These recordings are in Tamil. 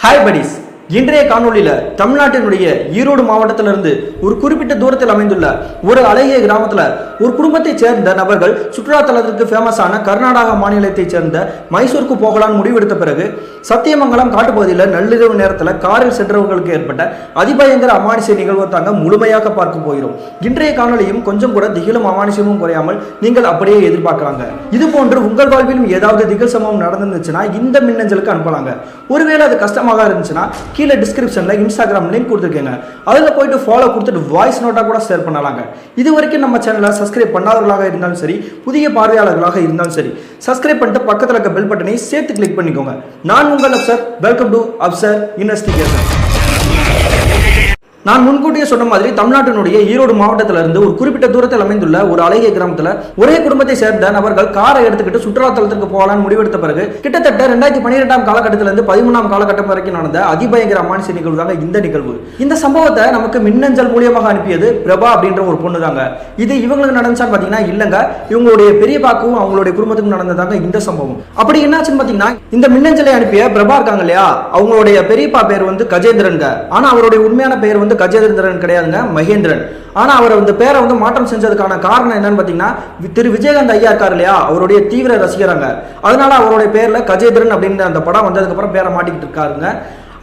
Hi buddies, இன்றைய காணொளியில தமிழ்நாட்டினுடைய ஈரோடு மாவட்டத்திலிருந்து ஒரு குறிப்பிட்ட தூரத்தில் அமைந்துள்ள ஒரு அழகிய கிராமத்துல ஒரு குடும்பத்தைச் சேர்ந்த நபர்கள் சுற்றுலா தலத்திற்கு ஃபேமஸான கர்நாடகா மாநிலத்தைச் சேர்ந்த மைசூருக்கு போகலான்னு முடிவெடுத்த பிறகு சத்தியமங்கலம் காட்டுப்பகுதியில் நள்ளிரவு நேரத்தில் காரில் சென்றவர்களுக்கு ஏற்பட்ட அதிபயங்கர அமானுஷ நிகழ்வை தாங்க முழுமையாக பார்க்க போகிறோம். இன்றைய காணொலியும் கொஞ்சம் கூட திகிலும் அமானுஷமும் குறையாமல் நீங்கள் அப்படியே எதிர்பார்க்கலாங்க. இது போன்று உங்கள் வாழ்விலும் ஏதாவது திகில் சம்பவம் நடந்துருந்துச்சுன்னா இந்த மின்னஞ்சலுக்கு அனுப்பலாங்க. ஒருவேளை அது கஷ்டமாக இருந்துச்சுன்னா கீழே டிஸ்கிரிப்ஷனில் இன்ஸ்டாகிராம் லிங்க் கொடுத்துருக்கேங்க. அதில் போயிட்டு ஃபாலோ கொடுத்துட்டு வாய்ஸ் நோட்டாக கூட ஷேர் பண்ணலாங்க. இது வரைக்கும் நம்ம சேனலை சப்ஸ்கிரைப் பண்ணாதவர்களாக இருந்தாலும் சரி புதிய பார்வையாளர்களாக இருந்தாலும் சரி சப்ஸ்கிரைப் பண்ணிட்டு பக்கத்தில் இருக்க பெல் பட்டனை சேர்த்து கிளிக் பண்ணிக்கோங்க. நான் உங்கள் Afsar welcome to Afsar investigation நான் முன்கூட்டியே சொன்ன மாதிரி தமிழ்நாட்டினுடைய ஈரோடு மாவட்டத்தில் இருந்து ஒரு குறிப்பிட்ட தூரத்தில் அமைந்துள்ள ஒரு அழகிய கிராமத்தில் ஒரே குடும்பத்தை சேர்ந்த நபர்கள் காரை எடுத்துக்கிட்டு சுற்றுலாத்தலத்திற்கு போகலான்னு முடிவெடுத்த பிறகு கிட்டத்தட்ட ரெண்டாயிரத்தி பன்னிரெண்டாம் காலகட்டத்திலிருந்து பதிமூணாம் காலகட்டம் வரைக்கும் நடந்த அதிபயங்கர அமானுஷ நிகழ்வு தாங்க இந்த நிகழ்வு. இந்த சம்பவத்தை நமக்கு மின்னஞ்சல் மூலியமாக அனுப்பியது பிரபா அப்படின்ற ஒரு பொண்ணு தாங்க இது இவங்களுக்கு நடந்துச்சான்னு பார்த்தீங்கன்னா இல்லைங்க. இவங்களுடைய பெரியப்பாக்கும் அவங்களுடைய குடும்பத்துக்கும் நடந்ததாங்க இந்த சம்பவம். அப்படி என்னாச்சுன்னு பார்த்தீங்கன்னா இந்த மின்னஞ்சலை அனுப்பிய பிரபா இருக்காங்க இல்லையா? அவங்களுடைய பெரியப்பா பேர் வந்து கஜேந்திரன்க ஆனா அவருடைய உண்மையான பெயர் வந்து கஜேந்திரன் கிடையாதுங்க மகேந்திரன். ஆனா அவர் அந்த பேரை வந்து மாற்றம் செஞ்சதுக்கான காரணம் என்னன்னு பார்த்தீங்கன்னா திரு விஜயகாந்த் ஐயா இருக்கார் இல்லையா? அவருடைய தீவிர ரசிகராங்க. அதனால அவருடைய பேரில் கஜேந்திரன் அப்படின்ற அந்த படம் வந்ததுக்கப்புறம் பேரை மாட்டிக்கிட்டு இருக்காருங்க.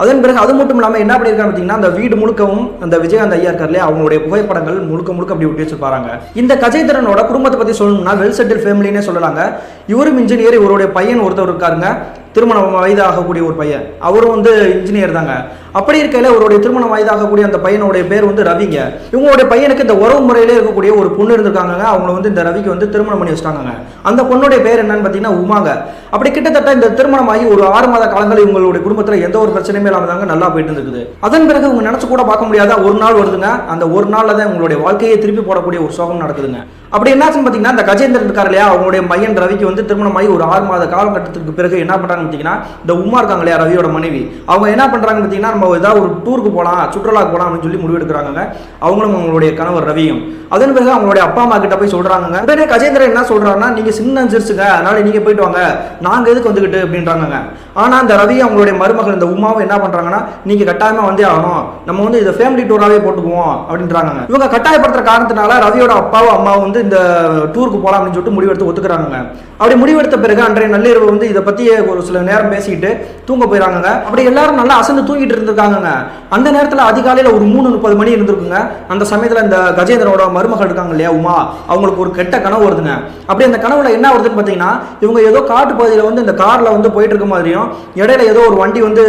அதன் பிறகு அது மட்டும் இல்லாமல் என்ன பண்ணியிருக்காங்க பார்த்தீங்கன்னா அந்த வீடு முழுக்கவும் அந்த விஜயகாந்த் ஐயா இருக்கார் இல்லையா? அவங்களுடைய புகைப்படங்கள் முழுக்க முழுக்க அப்படி ஒட்டி வச்சிருப்பாங்க இந்த கஜேந்திரனோட குடும்பத்தை பற்றி சொல்லணும்னா வெல் செட்டில் ஃபேமிலினே சொல்லலாங்க. இவரும் இன்ஜினியர் இவருடைய பையன் ஒருத்தர் இருக்காருங்க. திருமணம் வயது ஆகக்கூடிய ஒரு பையன். அவரும் வந்து இன்ஜினியர் தாங்க. அப்படி இருக்கையில் அவருடைய திருமணம் வயதாகக்கூடிய அந்த பையனுடைய பேர் வந்து ரவிங்க. இவங்களுடைய பையனுக்கு இந்த உறவு முறையிலே இருக்கக்கூடிய ஒரு பொண்ணு இருந்திருக்காங்க அவங்கள வந்து இந்த ரவிக்கு வந்து திருமணம் பண்ணி வச்சிட்டாங்க அந்த பொண்ணுடைய பேர் என்னன்னு பார்த்தீங்கன்னா உமாங்க. அப்படி கிட்டத்தட்ட இந்த திருமணம் ஆகி ஒரு ஆறு மாத காலங்கள் இவங்களுடைய குடும்பத்தில் எந்த ஒரு பிரச்சனையுமே இல்லாமல் தாங்க நல்லா போயிட்டு இருக்குது அதன் பிறகு இவங்க நினச்சி கூட பார்க்க முடியாத ஒரு நாள் வருதுங்க. அந்த ஒரு நாளில் தான் இவங்களுடைய வாழ்க்கையை திருப்பி போடக்கூடிய ஒரு சோகம் நடக்குதுங்க. அப்படி என்னாச்சுன்னு பார்த்தீங்கன்னா இந்த கஜேந்திரன் இருக்கார் இல்லையா? அவங்களுடைய பையன் ரவிக்கு வந்து திருமணம் ஆகி ஒரு ஆறு மாத காலகட்டத்துக்கு பிறகு என்ன பண்ணுறாங்க பார்த்தீங்கன்னா இந்த உமா இருக்காங்க இல்லையா ரவியோட மனைவி. அவங்க என்ன பண்ணுறாங்க பார்த்தீங்கன்னா நம்ம ஏதாவது ஒரு டூருக்கு போகலாம் சுற்றுலாக்கு போகலாம் அப்படின்னு சொல்லி முடிவெடுக்கிறாங்க அவங்களும் அவங்களுடைய கணவர் ரவியும். அதன் பிறகு அவங்களுடைய அப்பா அம்மா கிட்ட போய் சொல்றாங்க உடனே கஜேந்திரன் என்ன சொல்றாருன்னா நீங்க சின்ன சிரிச்சுங்க அதனால நீங்க போயிட்டு வாங்க. நாங்க எதுக்கு வந்துகிட்டு அப்படின்றாங்க ஆனா அந்த ரவி அவங்களுடைய மருமகள் இந்த உமாவும் என்ன பண்றாங்கன்னா நீங்க கட்டாயமா வந்தே ஆகணும். நம்ம வந்து இதை ஃபேமிலி டூராகவே போட்டுக்குவோம். அப்படின்றாங்க இவங்க கட்டாயப்படுத்துற காரணத்தினால ரவியோட அப்பாவும் அம்மாவும் வந்து இந்த டூருக்கு போகலாம் அப்படின்னு சொல்லிட்டு முடிவெடுத்து ஒத்துக்கிறாங்க அப்படி முடிவெடுத்த பிறகு அன்றைய நள்ளிரவு வந்து இதை பத்தி ஒரு சில நேரம் பேசிக்கிட்டு தூங்க போயிடறாங்க அப்படி எல்லாரும் நல்லா அசந்து தூங்கிட்டு இருக்காங்கங்க அந்த நேரத்துல அதிகாலையில ஒரு மூணு முப்பது மணி இருந்திருக்குங்க. அந்த சமயத்தில் இந்த கஜேந்திரனோட மருமகள் இருக்காங்க இல்லையா உமா? அவங்களுக்கு ஒரு கெட்ட கனவு வருதுங்க. அப்படி அந்த கனவுல என்ன வருதுன்னு பார்த்தீங்கன்னா இவங்க ஏதோ காட்டு பகுதியில வந்து இந்த காரில் வந்து போயிட்டு இருக்க மாதிரியும் இடையில ஏதோ ஒரு வண்டி வந்து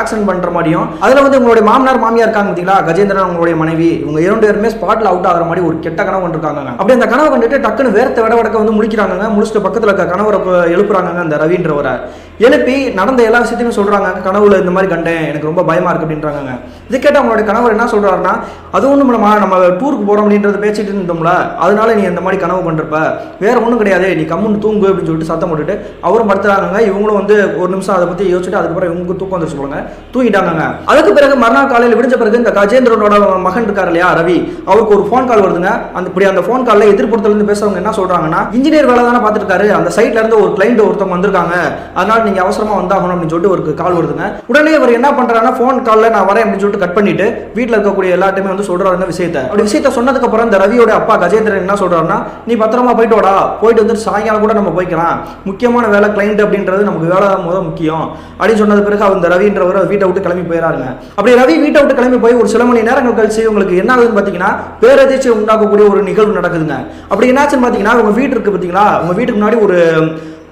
ஆக்சிடென்ட் பண்ணுற மாதிரியும் அதில் வந்து உங்களுடைய மாமனார் மாமியார் இருக்காங்க பார்த்தீங்களா கஜேந்திரன் அவங்களுடைய மனைவி. இவங்க இரண்டு பேருமே ஸ்பாட்டில் அவுட் ஆகிற மாதிரி ஒரு கெட்ட கனவு கண்டிருக்காங்க அப்படி அந்த கனவு கண்டுட்டு டக்குன்னு வேர்த்த விட வடக்க வந்து முடிக்கிறாங்க முடிச்சுட்டு பக்கத்தில் இருக்க கணவரை எழுப்புறாங்க அந்த ரவின்றவரை எழுப்பி நடந்த எல்லா விஷயத்தையும் சொல்றாங்க. கனவுல இந்த மாதிரி கண்டேன். எனக்கு ரொம்ப பயமா இருக்கு அப்படின்றாங்க இது கேட்டு அவங்களுடைய கணவர் என்ன சொல்றாருன்னா அது ஒன்றும் இல்லம்மா நம்ம டூருக்கு போறோம் அப்படின்றத பேசிட்டு இருந்தோம்ல. அதனால நீ இந்த மாதிரி கனவு பண்றப்ப வேற ஒண்ணும் கிடையாது நீ கம்முன்னு தூங்கு அப்படின்னு சொல்லிட்டு சத்தம் போட்டுட்டு அவரும் படுத்துறாங்க இவங்களும் வந்து ஒரு நிமிஷம் அதை பத்தி யோசிச்சுட்டு அதுக்கப்புறம் இவங்க தூக்கம் வந்துச்சு போல தூங்கிட்டாங்க அதுக்கு பிறகு மறுநாள் காலையில் விடிஞ்ச பிறகு இந்த கஜேந்திரனோட மகன் இருக்கார் இல்லையா ரவி அவருக்கு ஒரு ஃபோன் கால் வருதுங்க. அந்த இப்படி அந்த ஃபோன் காலில் எதிர்ப்புறத்துல இருந்து பேசுறவங்க என்ன சொல்றாங்கன்னா இன்ஜினியர் வேலை தானே பார்த்துருக்காரு அந்த சைட்ல இருந்து ஒரு கிளைண்ட் ஒருத்தவங்க வந்திருக்காங்க. அதனால நீங்க அவசரமா வந்தாகணும் அப்படின்னு சொல்லிட்டு ஒரு கால் வருதுங்க. உடனே அவர் என்ன பண்றாருன்னா ஃபோன் காலில் நான் வரேன் அப்படின்னு சொல்லிட்டு கட் பண்ணிட்டு வீட்டில் இருக்கக்கூடிய எல்லாத்தையுமே வந்து சொல்கிறாருன்னு விஷயத்தை. விஷயத்த அப்படி விஷயத்த சொன்னதுக்கு அப்புறம் இந்த ரவியோட அப்பா கஜேந்திரன் என்ன சொல்றாருன்னா நீ பத்திரமா போயிட்டு வாடா. போயிட்டு வந்து சாயங்காலம் கூட நம்ம போய்க்கலாம். முக்கியமான வேலை கிளைண்ட் அப்படின்றது நமக்கு வேலை தான் முதல் முக்கியம். அப்படின்னு சொன்னது பிறகு அவர் இந்த ரவின்றவர் வீட்டை விட்டு கிளம்பி போயிடாருங்க அப்படி ரவி வீட்டை விட்டு கிளம்பி போய் ஒரு சில மணி நேரங்கள் கழிச்சு உங்களுக்கு என்ன ஆகுதுன்னு பார்த்தீங்கன்னா பேரதிர்ச்சி உண்டாக்கக்கூடிய ஒரு நிகழ்வு நடக்குதுங்க. அப்படி என்னாச்சுன்னு பார்த்தீங்கன்னா உங்க வீட்டு இருக்கு பார்த்தீங்களா? உங்க வீட்டுக்கு முன்னாடி ஒரு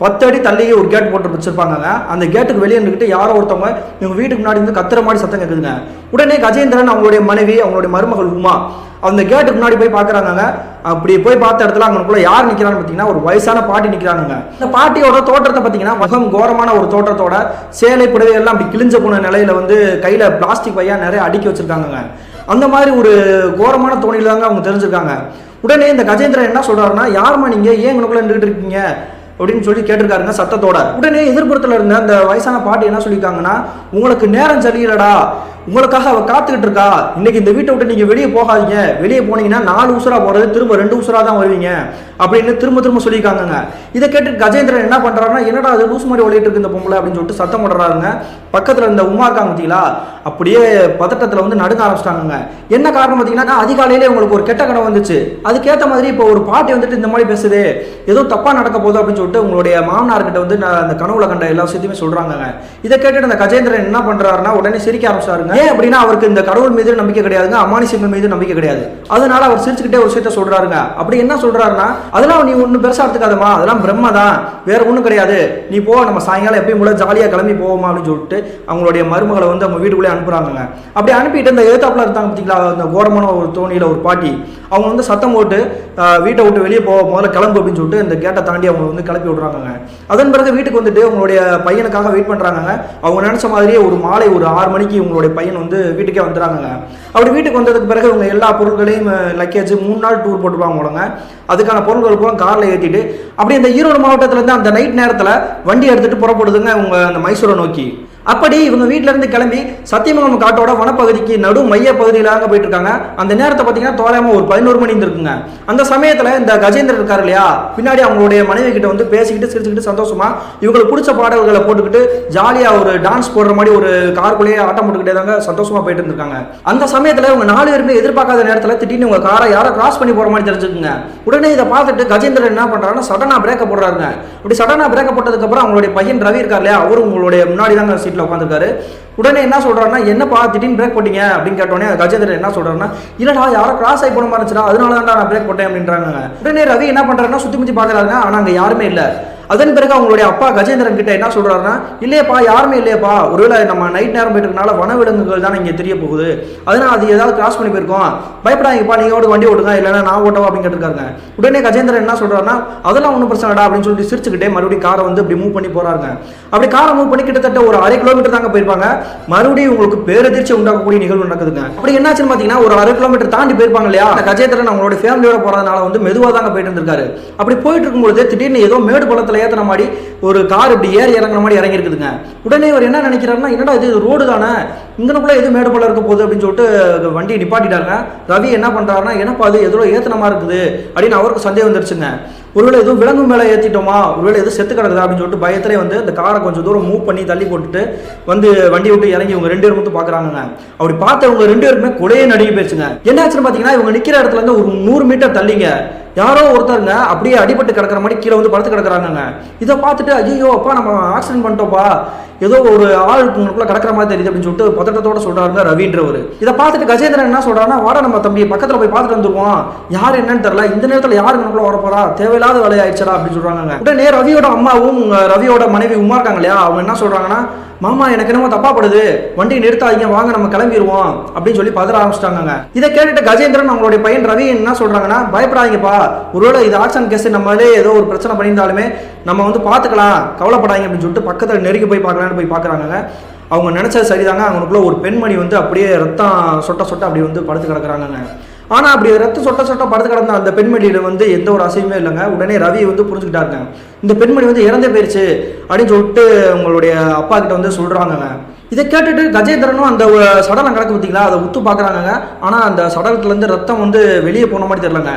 பத்தடி தள்ளியே ஒரு கேட் போட்டு வச்சிருப்பாங்க அந்த கேட்டுக்கு வெளியே இருந்துக்கிட்டு யாரோ ஒருத்தவங்க இவங்க வீட்டுக்கு முன்னாடி இருந்து கத்துற மாதிரி சத்தம் கேட்குதுங்க உடனே கஜேந்திரன் அவங்களுடைய மனைவி அவங்களுடைய மருமகள் உமா அந்த கேட்டுக்கு முன்னாடி போய் பார்க்குறாங்க அப்படி போய் பார்த்த இடத்துல அவங்களுக்குள்ள யார் நிற்கிறான்னு பார்த்தீங்கன்னா ஒரு வயசான பாட்டி நிற்கிறானுங்க இந்த பாட்டியோட தோற்றத்தை பார்த்தீங்கன்னா மிகவும் கோரமான ஒரு தோற்றத்தோட சேலை புடவை எல்லாம் அப்படி கிழிஞ்ச போன நிலையில வந்து கையில் பிளாஸ்டிக் பையா நிறைய அடுக்கி வச்சிருக்காங்க அந்த மாதிரி ஒரு கோரமான தோணியில் தாங்க அவங்க தெரிஞ்சிருக்காங்க. உடனே இந்த கஜேந்திரன் என்ன சொல்றாருன்னா யாரும்மா நீங்க? ஏன் இங்கனுக்குள்ள நின்றுட்டு இருக்கீங்க? அப்படின்னு சொல்லி கேட்டிருக்காருங்க சத்தத்தோட. உடனே எதிர்ப்புறத்துல இருந்த அந்த வயசான பாட்டி என்ன சொல்லியிருக்காங்கன்னா உங்களுக்கு நேரம் சரியில்லடா. உங்களுக்காக அவள் காத்துக்கிட்டு இருக்கா? இன்னைக்கு இந்த வீட்டை விட்டு நீங்க வெளியே போகாதீங்க. வெளியே போனீங்கன்னா நாலு உசுரா போறது திரும்ப ரெண்டு உசுரா தான் வருவீங்க. அப்படின்னு திரும்ப திரும்ப சொல்லியிருக்காங்க இதை கேட்டு கஜேந்திரன் என்ன பண்றாருன்னா என்னடா அது லூஸ் மாதிரி ஓடிட்டு இருக்கு இந்த பொம்பளை? அப்படின்னு சொல்லிட்டு சத்தம் போடுறாருங்க. பக்கத்துல இருந்த உமா இருக்காங்க பார்த்தீங்களா அப்படியே பதட்டத்துல வந்து நடுங்க ஆரம்பிச்சிட்டாங்க என்ன காரணம் பார்த்தீங்கன்னா அதிகாலையிலே உங்களுக்கு ஒரு கெட்ட கனவு வந்துச்சு. அதுக்கேற்ற மாதிரி இப்போ ஒரு பாட்டி வந்துட்டு இந்த மாதிரி பேசுது. ஏதோ தப்பா நடக்க போகுது அப்படின்னு சொல்லிட்டு உங்களுடைய மாமனார்கிட்ட வந்து நான் அந்த கனவுல கண்ட எல்லா விஷயத்தையுமே சொல்றாங்க இதை கேட்டுட்டு அந்த கஜேந்திரன் என்ன பண்றாருன்னா உடனே சிரிக்க ஆரம்பிச்சாருங்க. ஏன் அப்படின்னா அவருக்கு இந்த கடவுள் மீது நம்பிக்கை கிடையாதுங்க அமானுஷங்கள் மீது நம்பிக்கை கிடையாது. அதனால அவர் சிரிச்சுக்கிட்டே ஒரு விஷயத்த சொல்றாருங்க. அப்படி என்ன சொல்றாருன்னா அதெல்லாம் நீ ஒன்றும் பெருசா எடுத்துக்காதமா அதெல்லாம் பிரம்ம தான் வேற ஒன்றும் கிடையாது. நீ போ நம்ம சாயங்காலம் எப்பயும் கூட ஜாலியா கிளம்பி போவோமா அப்படின்னு சொல்லிட்டு அவங்களுடைய மருமகளை வந்து அவங்க வீட்டுக்குள்ளே அனுப்புறாங்க அப்படி அனுப்பிட்டு இந்த எழுத்தாப்புல இருந்தாங்க பார்த்தீங்களா அந்த கோரமான ஒரு தோணியில ஒரு பாட்டி அவங்க வந்து சத்தம் போட்டு வீட்டை விட்டு வெளியே போக முதல்ல கிளம்பு அப்படின்னு சொல்லிட்டு இந்த கேட்டை தாண்டி அவங்க வந்து கிளப்பி விடுறாங்க அதன் பிறகு வீட்டுக்கு வந்துட்டு உங்களுடைய பையனுக்காக வெயிட் பண்றாங்க அவங்க நினைச்ச மாதிரியே ஒரு மாலை ஒரு ஆறு மணிக்கு உங்களுடைய பையன் வந்து வீட்டுக்கே வந்துடுறாங்க அப்படி வீட்டுக்கு வந்ததுக்கு பிறகு இவங்க எல்லா பொருட்களையும் லக்கேஜ் மூணு நாள் டூர் போட்டுருவாங்க போலங்க. அதுக்கான பொருட்கள் பூரா காரில் ஏற்றிட்டு அப்படியே இந்த ஈரோடு மாவட்டத்தில் இருந்து அந்த நைட் நேரத்தில் வண்டி எடுத்துட்டு புறப்படுதுங்க இவங்க அந்த மைசூரை நோக்கி. அப்படி இவங்க வீட்ல இருந்து கிளம்பி சத்தியமங்கலம் காட்டோட வனப்பகுதிக்கு நடு மைய பகுதியில் அங்கே போயிட்டு இருக்காங்க அந்த நேரத்தை பார்த்தீங்கன்னா தோராயமா ஒரு பதினோரு மணி இருக்குங்க அந்த சமயத்தில் இந்த கஜேந்திரன் இருக்காரு இல்லையா? பின்னாடி அவங்களுடைய மனைவி கிட்ட வந்து பேசிக்கிட்டு சிரிச்சுக்கிட்டு சந்தோஷமா இவங்களுக்கு பிடிச்ச பாடல்களை போட்டுக்கிட்டு ஜாலியாக ஒரு டான்ஸ் போடுற மாதிரி ஒரு காருக்குள்ளேயே ஆட்டம் போட்டுக்கிட்டே தாங்க சந்தோஷமா போயிட்டு இருந்திருக்காங்க. அந்த சமயத்தில் இவங்க நாலு பேருமே எதிர்பார்க்காத நேரத்தில் திடீர்னு உங்க காரை யாரை கிராஸ் பண்ணி போற மாதிரி தெரிஞ்சுக்குங்க. உடனே இதை பார்த்துட்டு கஜேந்திரன் என்ன பண்றாருன்னா சடனா பிரேக்க போடுறாருங்க. இப்படி சடனா பிரேக்க போட்டதுக்கு அப்புறம் அவங்களுடைய பையன் ரவி இருக்கார் இல்லையா? அவரும் உங்களுடைய முன்னாடி தாங்க சீட்ல உட்காந்துருக்காரு உடனே என்ன சொல்கிறாருன்னா என்னப்பா திடீர்னு பிரேக் போட்டீங்க? அப்படின்னு கேட்டோடனே கஜேந்திரன் என்ன சொல்கிறாருன்னா இல்லடா யாரோ கிராஸ் ஆகி போன மாதிரி அதனால தான் நான் பிரேக் போட்டேன் அப்படின்றாங்க. உடனே ரவி என்ன பண்ணுறாருன்னா சுற்றி முத்தி பார்க்குறாங்க ஆனால் அங்கே யாருமே இல்லை. அதன் பிறகு அவங்களுடைய அப்பா கஜேந்திரன் கிட்ட என்ன சொல்றாருன்னா இல்லையப்பா யாருமே இல்லையப்பா. ஒருவேளை நம்ம நைட் நேரம் போயிட்டு வனவிலங்குகள் தான் இங்க தெரிய போகுது. அதனால அது ஏதாவது கிராஸ் பண்ணி போயிருக்கோம். பயப்படாதீங்கப்பா நீங்க ஓடு வண்டி ஓடுங்க இல்லைன்னா நான் ஓட்டவா? அப்படின்னு கேட்டுருக்காங்க உடனே கஜேந்திரன் என்ன சொல்றாருன்னா அதெல்லாம் ஒன்றும் பிரச்சனைடா அப்படின்னு சொல்லிட்டு சிரிச்சுக்கிட்டே மறுபடியும் காரை வந்து இப்படி மூவ் பண்ணி போறாங்க அப்படி காரை மூவ் பண்ணி கிட்டத்தட்ட ஒரு அரை கிலோமீட்டர் தாங்க போயிருப்பாங்க. மறுபடியும் உங்களுக்கு பேரதிர்ச்சி உண்டாக்கக்கூடிய நிகழ்வு நடக்குதுங்க. அப்படி என்னாச்சுன்னு பார்த்தீங்கன்னா ஒரு அரை கிலோமீட்டர் தாண்டி போயிருப்பாங்க இல்லையா? அந்த கஜேந்திரன் அவங்களோட ஃபேமிலியோட போறதுனால வந்து மெதுவாக தாங்க போயிட்டு இருந்திருக்காரு. அப்படி போயிட்டு இருக்கும்பொழுது திடீர்னு ஏதோ மேடு பள்ளத்தில் ஏத்துற மாதிரி ஒரு கார் இப்படி ஏறி இறங்குற மாதிரி இறங்கி இருக்குதுங்க உடனே அவர் என்ன நினைக்கிறாருன்னா என்னடா இது ரோடு தானே? இங்கனக்குள்ள எது மேடு போல இருக்க போகுது? அப்படின்னு சொல்லிட்டு வண்டியை நிப்பாட்டிட்டாங்க ரவி என்ன பண்றாருன்னா என்னப்பா அது எதோ ஏத்தனமா இருக்குது? அப்படின்னு அவருக்கு சந்தேகம் வந்துருச்சுங்க. ஒருவேளை எதுவும் விலங்கு மேலே ஏற்றிட்டோமா ஒருவேளை எதுவும் செத்து கிடக்குதா? அப்படின்னு சொல்லிட்டு பயத்திலே வந்து அந்த காரை கொஞ்சம் தூரம் மூவ் பண்ணி தள்ளி போட்டுட்டு வந்து வண்டி விட்டு இறங்கி இவங்க ரெண்டு பேரும் மட்டும் பார்க்குறாங்க அப்படி பார்த்தவங்க ரெண்டு பேருமே கொலையே நடுங்கி போயிடுச்சுங்க என்ன ஆச்சுன்னு பார்த்தீங்கன்னா இவங்க நிற்கிற இடத்துல இருந்து ஒரு நூறு மீட்டர் தள்ளிங்க. யாரோ ஒருத்தருங்க அப்படியே அடிபட்டு கிடக்குற மாதிரி கீழே வந்து படுத்து கிடக்குறாங்கங்க. இதை பார்த்துட்டு ஐயோ அப்பா நம்ம ஆக்சிடென்ட் பண்ணிட்டோப்பா ஏதோ ஒரு ஆள் உங்களுக்குள்ள கிடக்கிற மாதிரி தெரியுது அப்படின்னு சொல்லிட்டு பதட்டத்தோட சொல்றாருங்க ரவீன்றவர் இதை பார்த்துட்டு கஜேந்திரன் என்ன சொல்றாருன்னா வாட நம்ம தம்பி பக்கத்தில் போய் பார்த்துட்டு வந்துருவோம். யார் என்னன்னு தெரியல. இந்த நேரத்தில் யார் நமக்குள்ள வரப்போறா? தேவையில்லாத வேலையாயிடுச்சா அப்படின்னு சொல்றாங்க உடனே ரவியோட அம்மாவும் ரவியோட மனைவி உமா இருக்காங்க இல்லையா? அவங்க என்ன சொல்றாங்கன்னா மாமா எனக்கு என்னமோ தப்பா படுது வண்டி நிறுத்தாதீங்க வாங்க நம்ம கிளம்பிடுவோம் அப்படின்னு சொல்லி பதற ஆரம்பிச்சிட்டாங்க இதை கேட்டுட்டு கஜேந்திரன் அவங்களுடைய பையன் ரவி என்ன சொல்றாங்கன்னா பயப்படாதீங்கப்பா. ஒருவேளை இது ஆக்ஷன் கேஸ் நம்மளே ஏதோ ஒரு பிரச்சனை பண்ணியிருந்தாலுமே நம்ம வந்து பார்த்துக்கலாம். கவலைப்படாதீங்க அப்படின்னு சொல்லிட்டு பக்கத்தில் நெருங்கி போய் பார்க்கலான்னு போய் பார்க்குறாங்க அவங்க நினைச்சது சரிதாங்க. அவங்களுக்குள்ள ஒரு பெண்மணி வந்து அப்படியே ரத்தம் சொட்ட சொட்ட அப்படி வந்து படுத்து கிடக்குறாங்கங்க. ஆனா அப்படி ரத்தம் சொட்ட சொட்ட படுத்து கிடந்த அந்த பெண்மணியில வந்து எந்த ஒரு அசையுமே இல்லைங்க. உடனே ரவி வந்து புரிஞ்சுக்கிட்டாருங்க. இந்த பெண்மணி வந்து இறந்தே போயிருச்சு அப்படின்னு சொல்லிட்டு உங்களுடைய அப்பா கிட்ட வந்து சொல்கிறாங்கங்க இதை கேட்டுட்டு கஜேந்திரனும் அந்த சடலம் கிடக்கு பார்த்தீங்களா? அதை உத்து பார்க்குறாங்க ஆனால் அந்த சடலத்துலேருந்து ரத்தம் வந்து வெளியே போன மாதிரி தெரிலங்க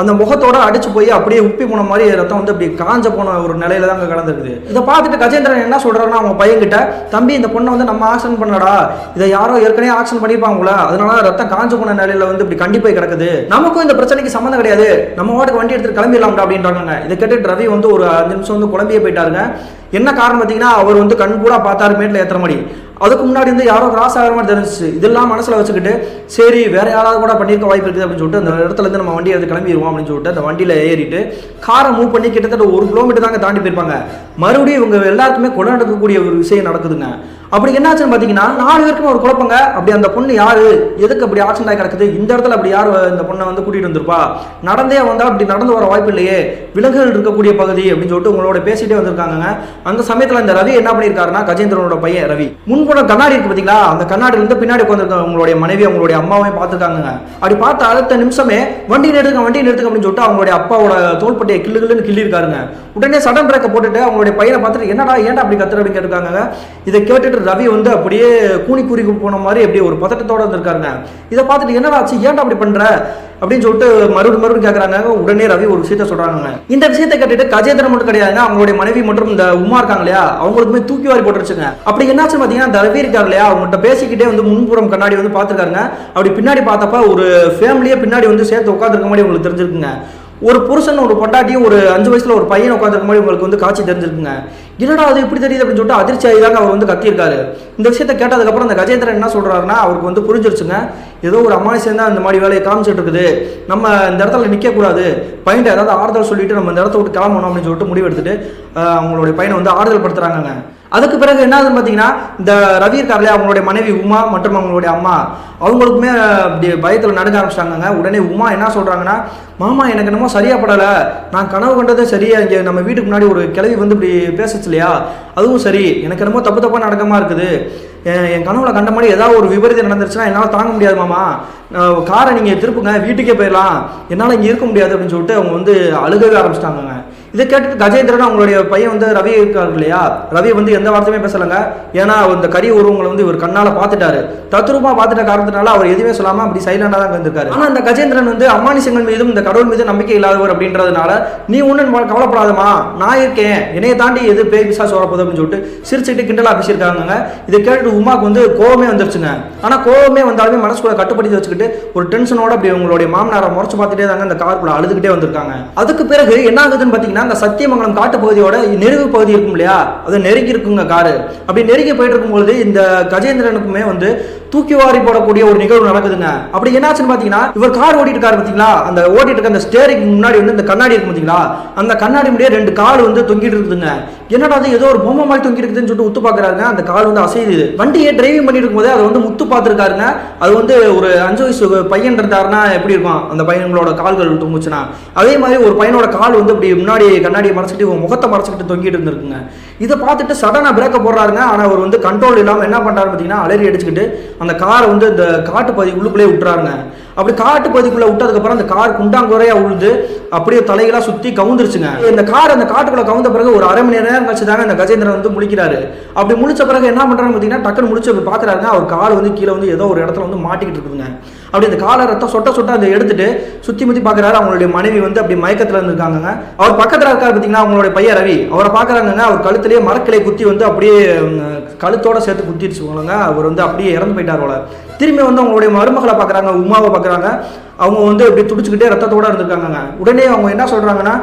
அந்த முகத்தோட அடிச்சு போய் அப்படியே உப்பி போன மாதிரி ரத்தம் வந்து அப்படி காஞ்ச போன ஒரு நிலையில தான் அங்கே கிடந்திருக்குது. இதை பார்த்துட்டு கஜேந்திரன் என்ன சொல்கிறாருன்னா அவங்க பையன்கிட்ட தம்பி இந்த பொண்ணை வந்து நம்ம ஆக்ஷன் பண்ணடா இதை யாரோ ஏற்கனவே ஆக்ஷன் பண்ணியிருப்பாங்களா அதனால ரத்தம் காஞ்ச போன நிலையில வந்து இப்படி கண்டிப்பாக கிடக்குது. நமக்கும் இந்த பிரச்சனைக்கு சம்மந்தம் கிடையாது. நம்ம வாட்டுக்கு வண்டி எடுத்துட்டு கிளம்பிடலாம்டா அப்படின்றாங்க இதை கேட்டுட்டு ரவி வந்து ஒரு அஞ்சு நிமிஷம் வந்து குழம்பியே போயிட்டாருங்க. என்ன காரணம் பார்த்தீங்கன்னா அவர் வந்து கண் கூட பார்த்தாரு மேட்டில் ஏற்றுற மாதிரி. அதுக்கு முன்னாடி வந்து யாரோ கிராஸ் ஆகிற மாதிரி தெரிஞ்சிச்சு. இதெல்லாம் மனசில் வச்சுக்கிட்டு சரி வேற யாராவது கூட பண்ணியிருக்க வாய்ப்பு இருக்குது அப்படின்னு சொல்லிட்டு அந்த இடத்துல இருந்து நம்ம வண்டி எடுத்து கிளம்பிடுவோம் அப்படின்னு சொல்லிட்டு அந்த வண்டியில் ஏறிட்டு காரை மூவ் பண்ணி கிட்டத்தட்ட ஒரு கிலோமீட்டர் தாங்க தாண்டி போயிருப்பாங்க. மறுபடியும் இவங்க எல்லாருக்குமே கொலை நடக்கக்கூடிய ஒரு விஷயம் நடக்குதுங்க. அப்படி என்னாச்சுன்னு பார்த்தீங்கன்னா நாலு பேருக்கும் ஒரு குழப்பங்க. அப்படி அந்த பொண்ணு யாரு? எதுக்கு அப்படி ஆக்சிடென்ட் ஆகி கிடக்குது? இந்த இடத்துல அப்படி யார் இந்த பொண்ணை வந்து கூட்டிட்டு வந்திருப்பா? நடந்தே வந்தா அப்படி நடந்து வர வாய்ப்பு இல்லையே. விலங்குகள் இருக்கக்கூடிய பகுதி அப்படின்னு சொல்லிட்டு உங்களோட பேசிட்டே வந்திருக்காங்க அந்த சமயத்துல இந்த ரவி என்ன பண்ணியிருக்காருன்னா கஜேந்திரனோட பையன் ரவி. முன்போட கண்ணாடி இருக்கு பாத்தீங்களா அந்த கண்ணாடியில இருந்து பின்னாடி உட்காந்துருக்க உங்களுடைய மனைவி அவங்களுடைய அம்மாவையும் பார்த்துருக்காங்க அப்படி பார்த்த அடுத்த நிமிஷமே வண்டி நிறுத்துங்க வண்டி நிறுத்துங்க அப்படின்னு சொல்லிட்டு அவங்களுடைய அப்பாவோட தோள்பட்டையை கிள்ளு கிள்ளுன்னு கிள்ளி இருக்காருங்க உடனே சடன் பிரேக்கை போட்டுட்டு அவங்களுடைய பையனை பார்த்துட்டு என்னடா ஏன்டா அப்படி கத்துற? அப்படின்னு கேட்டிருக்காங்க இதை கேட்டுட்டு ரவி வந்து அப்படியே கூனி கூறி போன மாதிரி அப்படியே ஒரு பதட்டத்தோட இருந்திருக்காருங்க. இதை பார்த்துட்டு என்னடா ஆச்சு? ஏன்டா அப்படி பண்ற? அப்படின்னு சொல்லிட்டு மறுபடியும் மறுபடியும் கேட்குறாங்க உடனே ரவி ஒரு விஷயத்த சொல்றாங்க இந்த விஷயத்தை கேட்டுட்டு கஜேந்திரன் மட்டும் கிடையாதுங்க. அவங்களுடைய மனைவி மற்றும் இந்த உமா இருக்காங்க இல்லையா? அவங்களுக்குமே தூக்கி வாரி போட்டுருச்சுங்க. அப்படி என்னாச்சு பார்த்தீங்கன்னா இந்த ரவி இருக்காரு இல்லையா? அவங்ககிட்ட பேசிக்கிட்டே வந்து முன்புறம் கண்ணாடி வந்து பார்த்துருக்காருங்க. அப்படி பின்னாடி பார்த்தப்ப ஒரு ஃபேமிலியே பின்னாடி வந்து சேர்த்து உட்காந்துருக்க மாதிரி உங்களுக்கு தெரிஞ்சிருக்குங்க. ஒரு புருஷன் ஒரு பொண்டாட்டியும் ஒரு அஞ்சு வயசுல ஒரு பையன் உட்காந்துருக்க மாதிரி உங்களுக்கு வந்து காட்சி தெரிஞ்சிருக்குங்க. என்னடா அது இப்படி தெரியுது அப்படின்னு சொல்லிட்டு அதிர்ச்சி ஆகிதாங்க அவர் வந்து கத்தியிருக்காரு. இந்த விஷயத்தை கேட்டதுக்கப்புறம் அந்த கஜேந்திரன் என்ன சொல்கிறாருன்னா அவருக்கு வந்து புரிஞ்சிருச்சுங்க. ஏதோ ஒரு அமானுஷம் தான் இந்த மாதிரி வேலையை காமிச்சிட்டு இருக்குது. நம்ம இந்த இடத்துல நிற்கக்கூடாது பையன்ட்ட ஏதாவது ஆறுதல் சொல்லிட்டு நம்ம இந்த இடத்த விட்டு கிளம்பணும் அப்படின்னு சொல்லிட்டு முடிவெடுத்துட்டு அவங்களுடைய பையனை வந்து ஆறுதல் படுத்துறாங்கங்க அதுக்கு பிறகு என்ன ஆகுதுன்னு பார்த்தீங்கன்னா இந்த ரவி இருக்காங்களே அவங்களுடைய மனைவி உமா மற்றும் அவங்களுடைய அம்மா அவங்களுக்குமே அப்படி பயத்தில் நடுங்க ஆரம்பிச்சிட்டாங்கங்க. உடனே உமா என்ன சொல்கிறாங்கன்னா மாமா எனக்கு என்னமோ சரியா படலை. நான் கனவு கண்டதே சரியா இங்கே நம்ம வீட்டுக்கு முன்னாடி ஒரு கிளவி வந்து இப்படி பேசுச்சு இல்லையா? அதுவும் சரி. எனக்கு என்னமோ தப்பு தப்பாக நடக்கமா இருக்குது. என் கனவுல கண்ட மாதிரி ஏதாவது ஒரு விபரீதம் நடந்துருச்சுன்னா என்னால் தாங்க முடியாது மாமா. காரை நீங்கள் திருப்புங்க. வீட்டுக்கே போயிடலாம். என்னால் இங்கே இருக்க முடியாது. அப்படின்னு சொல்லிட்டு அவங்க வந்து அழுகவே ஆரம்பிச்சிட்டாங்கங்க. இதை கேட்டுட்டு கஜேந்திரன் அவங்களுடைய பையன் வந்து ரவி இருக்காரு இல்லையா? ரவி வந்து எந்த வார்த்தையுமே பேசலைங்க. ஏன்னா இந்த கரி உருவங்களை வந்து இவர் கண்ணால பார்த்துட்டாரு. தத்ரூபமா பார்த்துட்ட காரணத்தினால அவர் எதுவுமே சொல்லாம அப்படி சைலண்டா தான் இருந்திருக்காரு. ஆனா இந்த கஜேந்திரன் வந்து அம்மானிசங்கள் மீதும் இந்த கடவுள் மீது நம்பிக்கை இல்லாதவர் அப்படின்றதுனால நீ ஒன்றும் கவலைப்படாதமா நான் இருக்கேன். என்னைய தாண்டி எது பேய் பிசாசு வரப்போகுது? அப்படின்னு சொல்லிட்டு சிரிச்சுட்டு கிண்டலா பேசியிருக்காங்க இதை கேட்டுட்டு உமாக்கு வந்து கோவமே வந்துருச்சுங்க. ஆனா கோவமே வந்தாலுமே மனசுக்குள்ள கட்டுப்படுத்தி வச்சுக்கிட்டு ஒரு டென்ஷனோட அப்படி உங்களுடைய மாமனாரை முறைச்சு பார்த்துட்டே தாங்க அந்த காருக்குள்ள அழுதுகிட்டே வந்திருக்காங்க. அதுக்கு பிறகு என்ன ஆகுதுன்னு பார்த்தீங்கன்னா அந்த சத்தியமங்கலம் காட்டு பகுதியோட நெருகு பகுதி இருக்கும் இல்லையா? அது நெருங்கி இருக்குங்க காடு. அப்படி நெருங்கி போயிட்டு இருக்கும்பொழுது இந்த கஜேந்திரனுக்குமே வந்து தூக்கி வாரி போடக்கூடிய ஒரு நிகழ்வு நடக்குதுங்க. அப்படி என்னாச்சுன்னு பார்த்தீங்கன்னா இவர் கார் ஓட்டிட்டு இருக்காரு பார்த்தீங்களா அந்த ஓட்டிட்டு இருக்க அந்த ஸ்டேரிங் முன்னாடி வந்து இந்த கண்ணாடி இருக்கும் பார்த்தீங்களா அந்த கண்ணாடி முடியே ரெண்டு கால் வந்து தொங்கிட்டு இருக்குதுங்க. என்னடா அது ஏதோ ஒரு பொம்மை மாதிரி தொங்கிட்டு இருக்குதுன்னு சொல்லிட்டு உத்து பார்க்கறாருங்க அந்த கால் வந்து அசையுது. வண்டியை டிரைவிங் பண்ணிட்டு இருக்கும்போது அதை வந்து முத்து பார்த்துருக்காருங்க அது வந்து ஒரு அஞ்சு வயசு பையன் இருந்தாருன்னா எப்படி இருக்கும்? அந்த பையன்களோட கால்கள் தொங்குச்சுன்னா. அதே மாதிரி ஒரு பையனோட கால் வந்து இப்படி முன்னாடி கண்ணாடியை மறைச்சிட்டு இவங்க முகத்தை மறைச்சிக்கிட்டு தொங்கிட்டு இருந்திருக்குங்க. இதை பார்த்துட்டு சடனாக பிரேக்க போடுறாருங்க. ஆனால் அவர் வந்து கண்ட்ரோல் இல்லாமல் என்ன பண்ணுறாரு பார்த்தீங்கன்னா அலறி அடிச்சுக்கிட்டு அந்த காரை வந்து இந்த காட்டு பகுதி உள்ளுக்குள்ளே விட்டுறாருங்க. அப்படி காட்டு பகுதிக்குள்ளே விட்டதுக்கப்புறம் அந்த கார் குண்டாங்குறையா உழுது அப்படியே தலைகளாக சுற்றி கவுந்துருச்சுங்க. இந்த கார் அந்த காட்டுக்குள்ள கவுந்த பிறகு ஒரு அரை மணி நேரம் கழிச்சு தாங்க இந்த கஜேந்திரன் வந்து முழிக்கிறாரு. அப்படி முழிச்ச பிறகு என்ன பண்ணுறாங்க பார்த்தீங்கன்னா டக்குன்னு முடிச்சு அப்படி பார்க்குறாருங்க. அவர் கார் வந்து கீழே வந்து ஏதோ ஒரு இடத்துல வந்து மாட்டிக்கிட்டு இருக்குதுங்க. அப்படி அந்த கால ரத்தம் சொட்ட சொட்ட அதை எடுத்துட்டு சுற்றி முற்றி பார்க்குறாரு அவங்களுடைய மனைவி வந்து அப்படி மயக்கத்தில் இருந்திருக்காங்க அவர் பக்கத்தில் இருக்காரு பார்த்தீங்கன்னா அவங்களுடைய பையன் ரவி. அவரை பார்க்குறாங்க அவர் கழுத்துலேயே மரக்கிளை குத்தி வந்து அப்படியே கழுத்தோட சேர்த்து குத்திடுச்சு அவர் வந்து அப்படியே இறந்து போயிட்டார் போல. திரும்பி வந்து அவங்களுடைய மருமகளை பார்க்குறாங்க உமாவை பார்க்குறாங்க அவங்க வந்து இப்படி துடிச்சுக்கிட்டே ரத்தத்தோட இருந்திருக்காங்க உடனே அவங்க என்ன சொல்றாங்கன்னா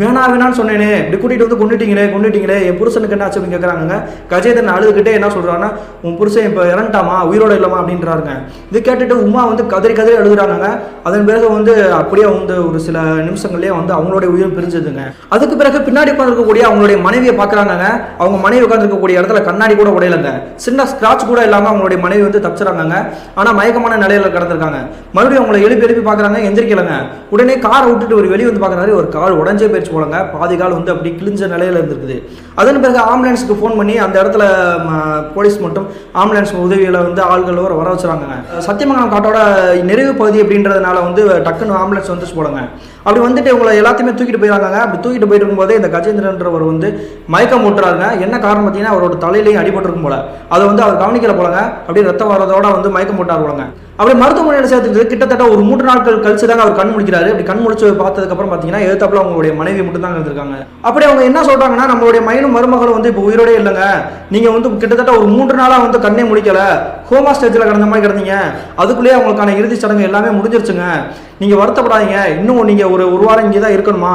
வேணா வேணான்னு சொன்னேனே. இப்படி கூட்டிட்டு வந்து கொண்டுட்டீங்களே கொண்டுட்டீங்களே என் புருஷனுக்கு என்ன ஆச்சு அப்படின்னு கேட்குறாங்க கஜேந்திரன் அழுதுகிட்டே என்ன சொல்றாங்கன்னா உன் புருஷன் இப்போ இறந்துட்டாமா? உயிரோட இல்லமா அப்படின்றாருங்க. இது கேட்டுட்டு உமா வந்து கதறி கதறி அழுகுறாங்க அதன் பிறகு வந்து அப்படியே வந்து ஒரு சில நிமிஷங்கள்லேயே வந்து அவங்களுடைய உயிர் பிரிஞ்சதுங்க. அதுக்கு பிறகு பின்னாடி உட்காந்துருக்கக்கூடிய அவங்களுடைய மனைவியை பார்க்குறாங்க அவங்க மனைவி உட்காந்துருக்கக்கூடிய இடத்துல கண்ணாடி கூட உடையலங்க. சின்ன ஸ்க்ராட்ச் கூட இல்லாமல் அவங்களுடைய மனைவி வந்து தப்பிச்சுறாங்க ஆனா மயக்கமான நிலையில கிடந்திருக்காங்க. மறுபடியும் அவங்களை எழுப்பி எழுப்பி பார்க்குறாங்க எந்திரிக்கலைங்க. உடனே காரை விட்டுட்டு ஒரு வெளியே வந்து பார்க்குறாரு ஒரு கால் உடஞ்சே போயிடுச்சு போலங்க. பாதி கால் வந்து அப்படி கிழிஞ்ச நிலையில இருந்திருக்குது. அதன் பிறகு ஆம்புலன்ஸுக்கு ஃபோன் பண்ணி அந்த இடத்துல போலீஸ் மட்டும் ஆம்புலன்ஸ் உதவியில் வந்து ஆள்கள் வர வர வச்சுறாங்க சத்தியமங்கலம் காட்டோட நிறைவு பகுதி அப்படின்றதுனால வந்து டக்குன்னு ஆம்புலன்ஸ் வந்துச்சு போலங்க. அப்படி வந்துட்டு இவங்களை எல்லாத்தையுமே தூக்கிட்டு போயிடறாங்க அப்படி தூக்கிட்டு போயிட்டு இருக்கும்போது இந்த கஜேந்திரன்றவர் வந்து மயக்கம் போட்டுறாங்க என்ன காரணம் பார்த்தீங்கன்னா அவரோட தலையிலையும் அடிபட்டிருக்கும் போல. அதை வந்து அவர் கவனிக்கல போலங்க. அப்படியே ரத்தம் வரதோட வந்து மயக்கம் போட்டார் போலங்க. அப்படி மருத்துவமனையில் சேர்த்துட்டு கிட்டத்தட்ட ஒரு மூன்று நாட்கள் கழிச்சு தாங்க அவர் கண் முடிக்கிறாரு. அப்படி கண் முடிச்சு பார்த்ததுக்கு அப்புறம் பார்த்தீங்கன்னா எழுத்தாப்புல அவங்களுடைய மனைவி மட்டும் தான் இருந்திருக்காங்க. அப்படி அவங்க என்ன சொல்றாங்கன்னா நம்மளுடைய மயனும் மருமகளும் வந்து இப்போ உயிரோடே இல்லைங்க. நீங்க வந்து கிட்டத்தட்ட ஒரு மூன்று நாளா வந்து கண்ணே முடிக்கலை. ஹோமா ஸ்டேஜில் கிடந்த மாதிரி கிடந்தீங்க. அதுக்குள்ளேயே அவங்களுக்கான இறுதிச் சடங்கு எல்லாமே முடிஞ்சிருச்சுங்க. நீங்கள் வருத்தப்படாதீங்க. இன்னும் நீங்கள் ஒரு ஒரு வாரம் இங்கே தான் இருக்கணுமா?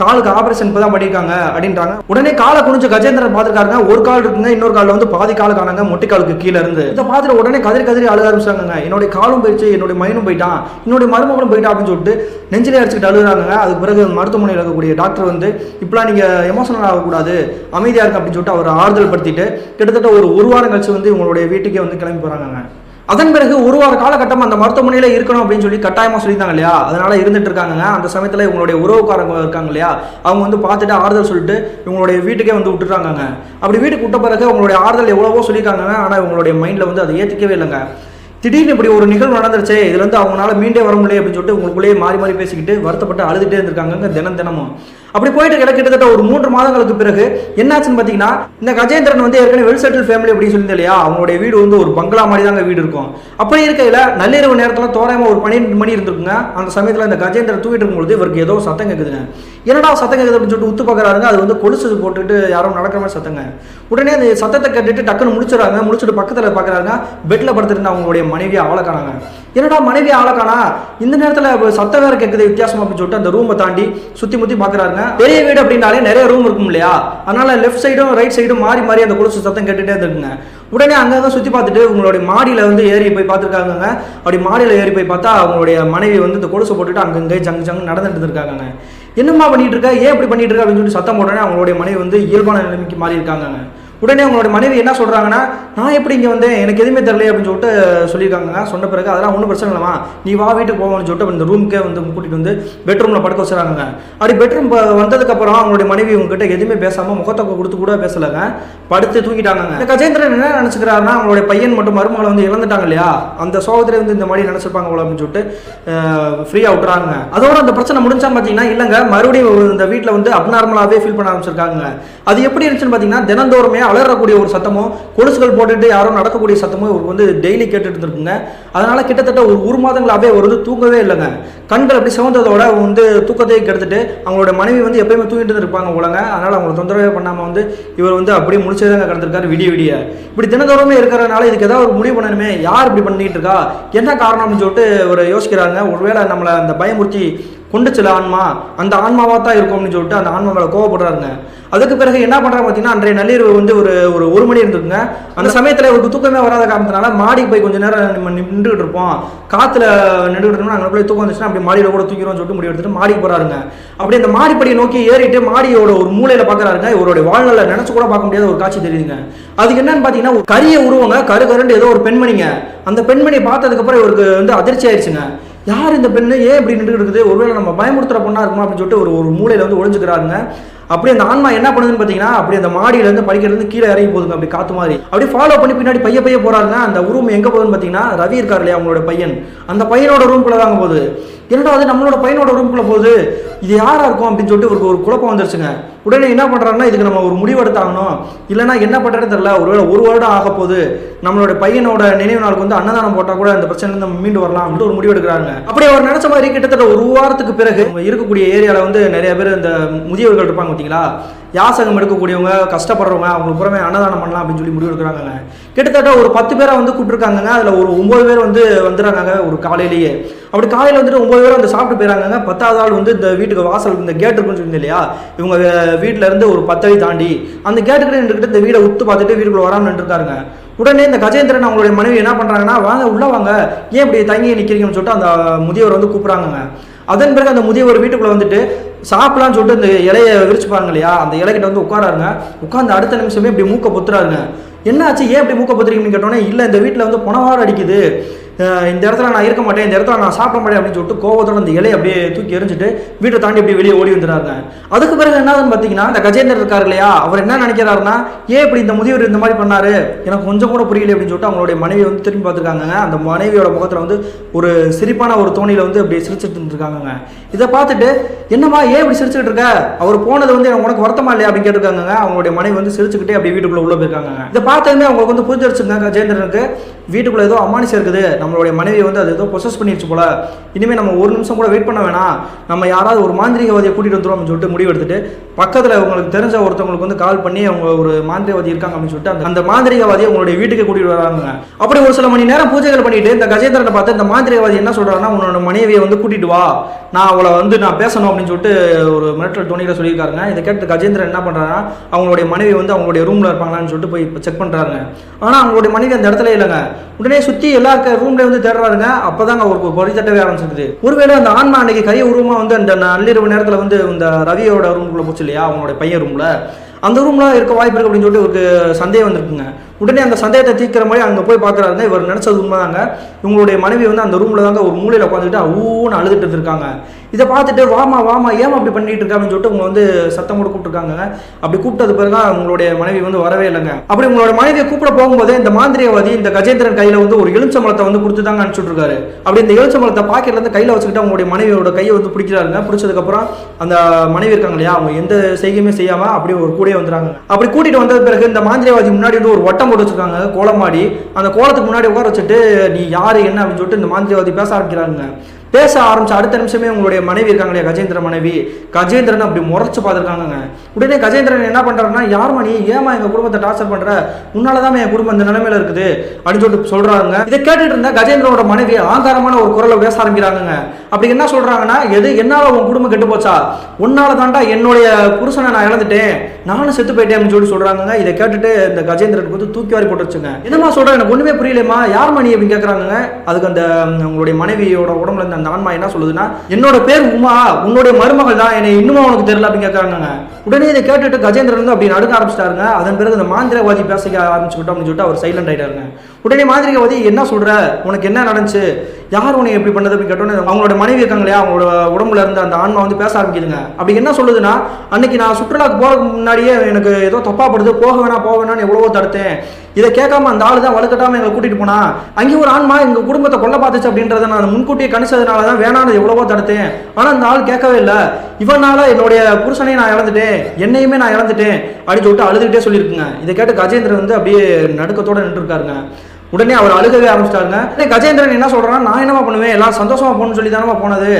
காலுக்கு ஆப்ரேஷன் இப்போ தான் பண்ணியிருக்காங்க அப்படின்றாங்க. உடனே காலை குனிஞ்சு கஜேந்திரன் பார்த்துருக்காருங்க. ஒரு கால் இருக்குங்க இன்னொரு காலில் வந்து பாதி கால் காணாங்க மொட்டை காலுக்கு கீழே இருந்து. இதை பார்த்துட்டு உடனே கதிரி கதிரி அழுக ஆரம்பிச்சாங்க என்னுடைய காலும் போயிடுச்சு என்னுடைய மயனும் போயிட்டான். என்னுடைய மருமகளும் போயிட்டா அப்படின்னு சொல்லிட்டு நெஞ்சிலே அடிச்சுட்டு அழுகுறாங்க அதுக்கு பிறகு மருத்துவமனையில் இருக்கக்கூடிய டாக்டர் வந்து இப்பெல்லாம் நீங்கள் எமோஷனல் ஆகக்கூடாது அமைதியாக இருக்கு அப்படின்னு சொல்லிட்டு அவர் ஆறுதல் படுத்திட்டு கிட்டத்தட்ட ஒரு ஒரு வாரம் கழிச்சு வந்து உங்களுடைய வீட்டுக்கே வந்து கிளம்பி போகிறாங்க அதன் பிறகு ஒரு வார காலகட்டம் அந்த மருத்துவமனையில் இருக்கணும் அப்படின்னு சொல்லி கட்டாயமாக சொல்லியிருந்தாங்க இல்லையா? அதனால இருந்துட்டு இருக்காங்க அந்த சமயத்தில் இவங்களுடைய உறவுக்காரங்க இருக்காங்க இல்லையா? அவங்க வந்து பார்த்துட்டு ஆறுதல் சொல்லிட்டு இவங்களுடைய வீட்டுக்கே வந்து விட்டுறாங்க அப்படி வீட்டுக்கு விட்ட பிறகு அவங்களுடைய ஆறுதல் எவ்வளவோ சொல்லியிருக்காங்க ஆனால் இவங்களுடைய மைண்டில் வந்து அதை ஏற்றிக்கவே இல்லைங்க. திடீர்னு இப்படி ஒரு நிகழ்வு நடந்துருச்சே இதுலேருந்து அவங்களால மீண்டே வர முடியல அப்படின்னு சொல்லிட்டு உங்களுக்குள்ளேயே மாறி மாறி பேசிக்கிட்டு வருத்தப்பட்டு அழுதுகிட்டே இருந்திருக்காங்க தினம் தினமும். அப்படி போயிட்டு இருக்க கிட்டத்தட்ட ஒரு மூன்று மாதங்களுக்கு பிறகு என்னாச்சுன்னு பார்த்தீங்கன்னா இந்த கஜேந்திரன் வந்து ஏற்கனவே வெல் செட்டில் ஃபேமிலி அப்படின்னு சொல்லியிருந்தேன் இல்லையா? அவங்களுடைய வீடு வந்து ஒரு பங்களா மாதிரி தாங்க வீடு இருக்கும். அப்படி இருக்கையில் நள்ளிரவு நேரத்தில் தோராயமா ஒரு பன்னிரெண்டு மணி இருந்திருக்குங்க. அந்த சமயத்தில் இந்த கஜேந்திரன் தூக்கிட்டு இருக்கும்பொழுது இவருக்கு ஏதோ சத்தம் கேட்குதுங்க என்னடா சத்தம் கேட்குது அப்படின்னு சொல்லிட்டு உத்து பார்க்குறாருங்க. அது வந்து கொலுசு போட்டுட்டு யாரும் நடக்கிற மாதிரி சத்தங்க. உடனே அந்த சத்தத்தை கேட்டுட்டு டக்குன்னு முடிச்சிடறாங்க. முடிச்சுட்டு பக்கத்தில் பார்க்குறாங்க பெட்டில் படுத்துருந்த அவங்களுடைய மனைவி அவளை காணாங்க. என்னடா மனைவி ஆளக்கானா? காணா இந்த நேரத்தில் சத்தம் வேற கேட்குது வித்தியாசமா அப்படின்னு சொல்லிட்டு அந்த ரூமை தாண்டி சுற்றி முற்றி பார்க்குறாருங்க பெரிய வீடு அப்படின்னாலே நிறைய ரூம் இருக்கும் இல்லையா? அதனால லெஃப்ட் சைடும் ரைட் சைடும் மாறி மாறி அந்த கொலுசு சத்தம் கேட்டுகிட்டே இருக்குங்க. உடனே அங்கங்க சுற்றி பார்த்துட்டு உங்களுடைய மாடியில் வந்து ஏறி போய் பார்த்துருக்காங்க அப்படி மாடியில் ஏறி போய் பார்த்தா அவங்களுடைய மனைவி வந்து இந்த கொலுசை போட்டுட்டு அங்கங்கே ஜங்கு ஜங்கு நடந்துட்டு இருக்காங்க என்னம்மா பண்ணிட்டு இருக்கா? ஏன் இப்படி பண்ணிட்டு இருக்கா அப்படின்னு சொல்லி சத்தம் போட்டோன்னே அவங்களுடைய மனைவி வந்து இயல்பான நிலைமைக்கு மாறி இருக்காங்க உடனே அவங்களோட மனைவி என்ன சொல்கிறாங்கன்னா நான் எப்படி இங்கே வந்தேன்? எனக்கு எதுவுமே தெரியல அப்படின்னு சொல்லிட்டு சொல்லியிருக்காங்க. சொன்ன பிறகு அதெல்லாம் ஒன்றும் பிரச்சனை இல்லைம்மா. நீ வா வீட்டுக்கு போவோம்னு சொல்லிட்டு இந்த ரூமுக்கே வந்து கூட்டிகிட்டு வந்து பெட்ரூமில் படுக்க வச்சுறாங்க அப்படி பெட்ரூம் வந்ததுக்கப்புறம் அவங்களுடைய மனைவி உங்ககிட்ட எதுவுமே பேசாமல் முகத்தை கொடுத்து கூட பேசலைங்க. படுத்து தூங்கிட்டாங்க இந்த கஜேந்திரன் என்ன நினச்சிக்கிறாருன்னா அவங்களுடைய பையன் மட்டும் மருமகளை வந்து இழந்துட்டாங்க இல்லையா? அந்த சோகத்திலே வந்து இந்த மாதிரி நினச்சிருப்பாங்க போல அப்படின்னு சொல்லிட்டு ஃப்ரீயாக விட்டுறாங்க அதோட அந்த பிரச்சனை முடிஞ்சான்னு பார்த்தீங்கன்னா இல்லைங்க. மறுபடியும் இந்த வீட்டில் வந்து அப்நார்மலாகவே ஃபீல் பண்ண ஆரம்பிச்சிருக்காங்க அது எப்படி இருந்துச்சுன்னு பார்த்தீங்கன்னா தினந்தோறுமே அலறக்கூடிய ஒரு சத்தமும் கொலுசுகள் போட்டுட்டு யாரும் நடக்கக்கூடிய சத்தமும் இவருக்கு வந்து டெய்லி கேட்டுட்டு இருந்திருக்குங்க. அதனால கிட்டத்தட்ட ஒரு ஒரு மாதங்களாகவே அவர் வந்து தூங்கவே இல்லைங்க. கண்கள் அப்படி சிவந்ததோட அவங்க வந்து தூக்கத்தை கெடுத்துட்டு அவங்களோட மனைவி வந்து எப்பயுமே தூங்கிட்டு இருப்பாங்க உலங்க அதனால அவங்களை தொந்தரவே பண்ணாமல் வந்து இவர் வந்து அப்படியே முடிச்சதாங்க கிடந்திருக்காரு விடிய விடிய. இப்படி தினந்தோறுமே இருக்கிறனால இதுக்கு ஏதாவது ஒரு முடிவு பண்ணணுமே? யார் இப்படி பண்ணிட்டு இருக்கா? என்ன காரணம்னு சொல்லிட்டு ஒரு யோசிக்கிறாங்க. ஒருவேளை நம்மளை அந்த பயமுறுத்தி கொண்டுச்சுல ஆன்மா அந்த ஆன்மாவாக தான் இருக்கும்னு சொல்லிட்டு அந்த ஆன்மா மேலே கோவப்படுறாருங்க. அதுக்கு பிறகு என்ன பண்ணுறாங்க பார்த்தீங்கன்னா அன்றைய நள்ளிரவு வந்து ஒரு ஒரு ஒரு மணி இருந்துக்குங்க அந்த சமயத்தில் இவருக்கு தூக்கமே வராத காரணத்தினால மாடிக்கு போய் கொஞ்சம் நேரம் நம்ம நின்றுட்டு இருப்போம். காற்றுல நின்றுட்டு இருந்தோம்னா அங்கே போய் தூக்கம் வந்துச்சுன்னா அப்படி மாடியில் கூட தூக்கிறோம்னு சொல்லிட்டு முடிவு எடுத்துட்டு மாடிக்கு போறாருங்க. அப்படி அந்த மாடிப்படியை நோக்கி ஏறிட்டு மாடியோட ஒரு மூலையில பார்க்குறாருங்க இவருடைய வாழ்நாளில் நினச்சி கூட பார்க்க முடியாத ஒரு காட்சி தெரியுதுங்க. அதுக்கு என்னன்னு பார்த்தீங்கன்னா ஒரு கரிய உருவங்க கரு கருண்டு ஏதோ ஒரு பெண்மணிங்க. அந்த பெண்மணியை பார்த்ததுக்கப்புறம் இவருக்கு வந்து அதிர்ச்சி ஆயிடுச்சுங்க. யார் இந்த பெண்ணு? ஏன் இப்படி நின்று இருக்குது? ஒருவேளை நம்ம பயமுறுத்துற பொண்ணா இருக்குமா அப்படின்னு சொல்லிட்டு ஒரு ஒரு மூலையில வந்து ஒளிஞ்சுக்கிறாருங்க. அப்படியே அந்த ஆன்மா என்ன பண்ணுதுன்னு பார்த்தீங்கன்னா அப்படி அந்த மாடியில இருந்து இருந்து கீழே இறங்கி போகுதுங்க. அப்படி காத்து மாதிரி. அப்படியே ஃபாலோ பண்ணி பின்னாடி பைய பைய போறாருங்க. அந்த உருவம் எங்க போகுதுன்னு பார்த்தீங்கன்னா ரவி இருக்கார் இல்லையா அவங்களோட பையன். அந்த பையனோட ரூம்குள்ள தாங்க போகுது. என்னடா அது நம்மளோட பையனோட ரூம்குள்ள போகுது? இது யாரா இருக்கும் அப்படின்னு சொல்லிட்டு ஒரு ஒரு குழப்பம் வந்துருச்சுங்க. உடனே என்ன பண்ணுறாங்கன்னா இதுக்கு நம்ம ஒரு முடிவெடுத்தாகணும். இல்லைன்னா என்ன பண்ணுறதுன்னு தெரியல ஒருவேளை ஒரு வருடம் ஆக போகுது நம்மளோட பையனோட நினைவு நாளுக்கு வந்து அன்னதானம் போட்டால் கூட அந்த பிரச்சனை நம்ம மீண்டு வரலாம் அப்படின்னு ஒரு முடிவு எடுக்கிறாங்க அப்படி அவர் நினச்ச மாதிரி கிட்டத்தட்ட ஒரு வாரத்துக்கு பிறகு இருக்கக்கூடிய ஏரியாவில் வந்து நிறைய பேர் இந்த முதியவர்கள் இருப்பாங்க பார்த்தீங்களா யாசகம் எடுக்கக்கூடியவங்க கஷ்டப்படுறவங்க அவங்களுக்கு புறமே அன்னதானம் பண்ணலாம் அப்படின்னு சொல்லி முடிவு எடுக்கிறாங்க கிட்டத்தட்ட ஒரு பத்து பேரை வந்து கூப்பிட்டுருக்காங்க அதில் ஒரு ஒம்பது பேர் வந்து வந்துடுறாங்க ஒரு காலையிலேயே. அப்படி காலையில் வந்துட்டு ஒம்பது பேர் அந்த சாப்பிட்டு போயிறாங்க பத்தாவது ஆள் வந்து இந்த வீட்டுக்கு வாசல் இந்த கேட் இருக்குன்னு சொல்லியிருந்தேன் இல்லையா? இவங்க வீட்டில இருந்து ஒரு பத்தடி தாண்டி அந்த கேட்டுக்கிட்ட நின்றுக்கிட்டு இந்த வீடை உத்து பார்த்துட்டு வீட்டுக்குள்ள வராமல் நின்றுருக்காருங்க உடனே இந்த கஜேந்திரன் அவங்களுடைய மனைவி என்ன பண்றாங்கன்னா வாங்க உள்ள வாங்க. ஏன் இப்படி தங்கி நிக்கிறீங்கன்னு சொல்லிட்டு அந்த முதியவர் வந்து கூப்பிடுறாங்க அதன் பிறகு அந்த முதியவர் வீட்டுக்குள்ள வந்துட்டு சாப்பிடலாம்னு சொல்லிட்டு இந்த இலையை விரிச்சு பாருங்க இல்லையா? அந்த இலைக்கிட்ட வந்து உட்காராருங்க. உட்காந்து அடுத்த நிமிஷமே இப்படி மூக்க பொத்துறாருங்க. என்ன ஆச்சு ஏன் இப்படி மூக்க பொத்துறீங்கன்னு கேட்டோன்னே இல்லை இந்த வீட்டில் வந்து புனவாரம் அடிக்குது. இந்த இடத்துல நான் இருக்க மாட்டேன் இந்த இடத்துல நான் சாப்பிட மாட்டேன் அப்படின்னு சொல்லிட்டு கோவத்தோட அந்த இலையை அப்படியே தூக்கி எரிஞ்சிட்டு வீட்டை தாண்டி அப்படியே வெளியே ஓடி வந்துடுறாங்க அதுக்கு பிறகு என்னதுன்னு பார்த்தீங்கன்னா இந்த கஜேந்தர் இருக்கார் இல்லையா அவர் என்ன நினைக்கிறாருன்னா ஏன் இப்படி இந்த முதியவர் இந்த மாதிரி பண்ணாரு? எனக்கு கொஞ்சம் கூட புரியல அப்படின்னு சொல்லிட்டு அவங்களுடைய மனைவி வந்து திரும்பி பார்த்துருக்காங்க அந்த மனைவியோட முகத்தில் வந்து ஒரு சிரிப்பான ஒரு தோணியில் வந்து அப்படியே சிரிச்சிட்டு இருக்காங்க இதை பார்த்துட்டு என்னம்மா ஏன் இப்படி சிரிச்சுட்டு இருக்க? அவர் போனது வந்து எனக்கு உனக்கு வருத்தமா இல்லையா அப்படின்னு கேட்டிருக்காங்க அவங்களுடைய மனைவி வந்து சிரிச்சுக்கிட்டே அப்படியே வீட்டுக்குள்ளே உள்ள போயிருக்காங்க இதை பார்த்ததுமே அவங்களுக்கு வந்து புரிஞ்சிருச்சுங்க கஜேந்திரனுக்கு. வீட்டுக்குள்ளே ஏதோ அமானுஷம் இருக்குது. நம்மளுடைய மனைவி வந்து அது ஏதோ ப்ரொசஸ் பண்ணிடுச்சு போல. இனிமேல் நம்ம ஒரு நிமிஷம் கூட வெயிட் பண்ண வேணாம். நம்ம யாராவது ஒரு மாந்திரிகவாதியை கூட்டிட்டு வந்துடும் அப்படின்னு சொல்லிட்டு முடிவு எடுத்துட்டு பக்கத்தில் உங்களுக்கு தெரிஞ்ச ஒருத்தவங்களுக்கு வந்து கால் பண்ணி அவங்க ஒரு மாந்திரிகவாதி இருக்காங்க அப்படின்னு சொல்லிட்டு அந்த- அந்த மாந்திரிகவாதியை உங்களுடைய வீட்டுக்கு கூட்டிகிட்டு வராங்க அப்படி ஒரு சில மணி நேரம் பூஜைகள் பண்ணிட்டு இந்த கஜேந்திரனை பார்த்து இந்த மாந்திரிகவாதி என்ன சொல்கிறாங்கன்னா உன்னோட மனைவியை வந்து கூட்டிட்டு வா. நான் அவளை வந்து நான் பேசணும் அப்படின்னு சொல்லிட்டு ஒரு மிரட்டல் துணியில் சொல்லியிருக்காருங்க. இதை கேட்டு கஜேந்திரன் என்ன பண்ணுறாங்கன்னா அவங்களுடைய மனைவி வந்து அவங்களுடைய ரூமில் இருப்பாங்களான்னு சொல்லிட்டு போய் செக் பண்ணுறாங்க ஆனால் அவங்களுடைய மனைவி அந்த இடத்துல இல்லைங்க. உடனே சுற்றி எல்லா ரூம்ல வந்து தேடுறாருங்க. அப்பதாங்க அவருக்கு பொறி தட்டவே ஆரம்பிச்சிருக்குது. ஒருவேளை அந்த ஆன்மா அன்னைக்கு கை உருவமா வந்து அந்த நள்ளிரவு நேரத்துல வந்து இந்த ரவியோட ரூம்குள்ள போச்சு இல்லையா? அவனோட பையன் ரூம்ல. அந்த ரூம்ல இருக்க வாய்ப்பு இருக்கு அப்படின்னு சொல்லிட்டு ஒரு சந்தேகம் வந்திருக்குங்க. உடனே அந்த சந்தேகத்தை தீர்க்கிற மாதிரி அங்கே போய் பார்க்குறாருங்க இவர் நினச்சது உண்மைதாங்க. இவங்களுடைய மனைவி வந்து அந்த ரூமில் தாங்க ஒரு மூலையில் உட்காந்துக்கிட்டு ஊன்னு அழுதுட்டு இருக்காங்க இதை பார்த்துட்டு வாமா வாமா ஏமா அப்படி பண்ணிட்டு இருக்க அப்படின்னு சொல்லிட்டு உங்களை வந்து சத்தம் கூட கூப்பிட்டுருக்காங்க. அப்படி கூப்பிட்டது பிறகு உங்களுடைய மனைவி வந்து வரவே இல்லைங்க. அப்படி உங்களோட மனைவியை கூப்பிட போகும்போது இந்த மாந்திரியவாதி இந்த கஜேந்திரன் கையில வந்து ஒரு எலுமிச்சம்பழத்தை வந்து கொடுத்து தாங்க அனுப்பிச்சுட்டு இருக்காரு அப்படி இந்த எலுமிச்சம்பழத்தை பாக்கெட்ல இருந்து கையில வச்சுக்கிட்டு அவங்களுடைய மனைவியோட கையை வந்து பிடிக்கிறாருங்க. பிடிச்சதுக்கு அப்புறம் அந்த மனைவி இருக்காங்க இல்லையா அவங்க எந்த செய்கையுமே செய்யாம அப்படியே ஒரு கூடயே வந்துறாங்க அப்படி கூட்டிட்டு வந்தது பிறகு இந்த மாந்திரியவாதி முன்னாடி வந்து ஒரு வட்டம் போட்டு வச்சிருக்காங்க கோலமாடி அந்த கோலத்துக்கு முன்னாடி உட்கார வச்சுட்டு நீ யாரு என்ன? அப்படின்னு சொல்லிட்டு இந்த மாந்திரியவாதி பேச ஆரம்பிக்கிறாங்க பேச ஆரம்பிச்ச அடுத்த நிமிஷமே உங்களுடைய மனைவி இருக்காங்க இல்லையா? கஜேந்திர மனைவி. கஜேந்திரன் அப்படி முறைச்சு பார்த்துருக்காங்க உடனே கஜேந்திரன் என்ன பண்றாருன்னா யார் மணி ஏமா எங்கள் குடும்பத்தை டார்ச்சர் பண்ணுற உன்னால தான் என் குடும்பம் இந்த நிலைமையில இருக்குது. அப்படின்னு சொல்லிட்டு சொல்கிறாங்க இதை கேட்டுட்டு இருந்தா கஜேந்திரனோட மனைவி ஆங்காரமான ஒரு குரலை பேச ஆரம்பிக்கிறாங்க அப்படி என்ன சொல்கிறாங்கன்னா எது என்னால் உன் குடும்பம் கெட்டு போச்சா? உன்னால தாண்டா என்னுடைய புருஷனை நான் இழந்துட்டேன். நானும் செத்து போயிட்டேன். அப்படின்னு சொல்லி சொல்கிறாங்க இதை கேட்டுட்டு இந்த கஜேந்திரனுக்கு வந்து தூக்கி வாரி போட்டு வச்சுங்க என்னமா சொல்கிறேன் எனக்கு ஒன்றுமே புரியலையம்மா. யார் மணி? அப்படின்னு கேட்குறாங்க அதுக்கு அந்த உங்களுடைய மனைவியோட உடம்புல இருந்த அந்த ஆன்மா என்ன சொல்லுதுன்னா என்னோட பேர் உமா. உன்னுடைய மருமகள் தான் என்னை இன்னுமா உனக்கு தெரியல? அப்படின்னு கேட்குறாங்க உடனே இதை கேட்டுட்டு கஜேந்திரன் வந்து அப்படி நடுக்க ஆரம்பிச்சிட்டாருங்க. அதன் பிறகு இந்த மாந்திரவாதி பேச ஆரம்பிச்சுக்கிட்டோம் அப்படின்னு சொல்லிட்டு அவர் சைலண்ட் ஆயிட்டாருங்க. உடனே மாந்திரிகவாதி என்ன சொல்ற? உனக்கு என்ன நடந்துச்சு? யார் உனக்கு எப்படி பண்ணது அப்படின்னு கேட்டோன்னே அவங்களோட மனைவி இருக்காங்க இல்லையா அவங்களோட உடம்புல இருந்த அந்த ஆன்மா வந்து பேச ஆரம்பிக்குதுங்க. அப்படி என்ன சொல்லுதுன்னா அன்னைக்கு நான் சுற்றுலாக்கு போகிறதுக்கு முன்னாடியே எனக்கு ஏதோ தப்பாப்படுது போக வேணாம் போக வேணாம்னு எவ்வளவோ தடுத்தேன். இதை கேட்காம அந்த ஆள் தான் வலுக்கட்டாம எங்களை கூட்டிட்டு போனா அங்கேயும் ஒரு ஆன்மா எங்கள் குடும்பத்தை கொல்ல பார்த்துச்சு அப்படின்றத நான் முன்கூட்டியே கணிச்சதுனால தான் வேணான்னு எவ்வளவோ தடுத்தேன். ஆனால் அந்த ஆள் கேட்கவே இல்லை. இவனால என்னுடைய புருஷனையும் நான் இழந்துட்டேன் என்னையுமே நான் இழந்துட்டேன் அப்படின்னு சொல்லிட்டு அழுதுகிட்டே சொல்லியிருக்குங்க. இதை கேட்டு கஜேந்திரன் வந்து அப்படியே நடுக்கத்தோட நின்று இருக்காருங்க உடனே அவர் அழுகவே ஆரம்பிச்சிட்டாருங்க. கஜேந்திரன் என்ன சொல்றான்னா நான் என்னமா பண்ணுவேன்? எல்லாம் சந்தோஷமா போகணும்னு சொல்லி தானமா போனது?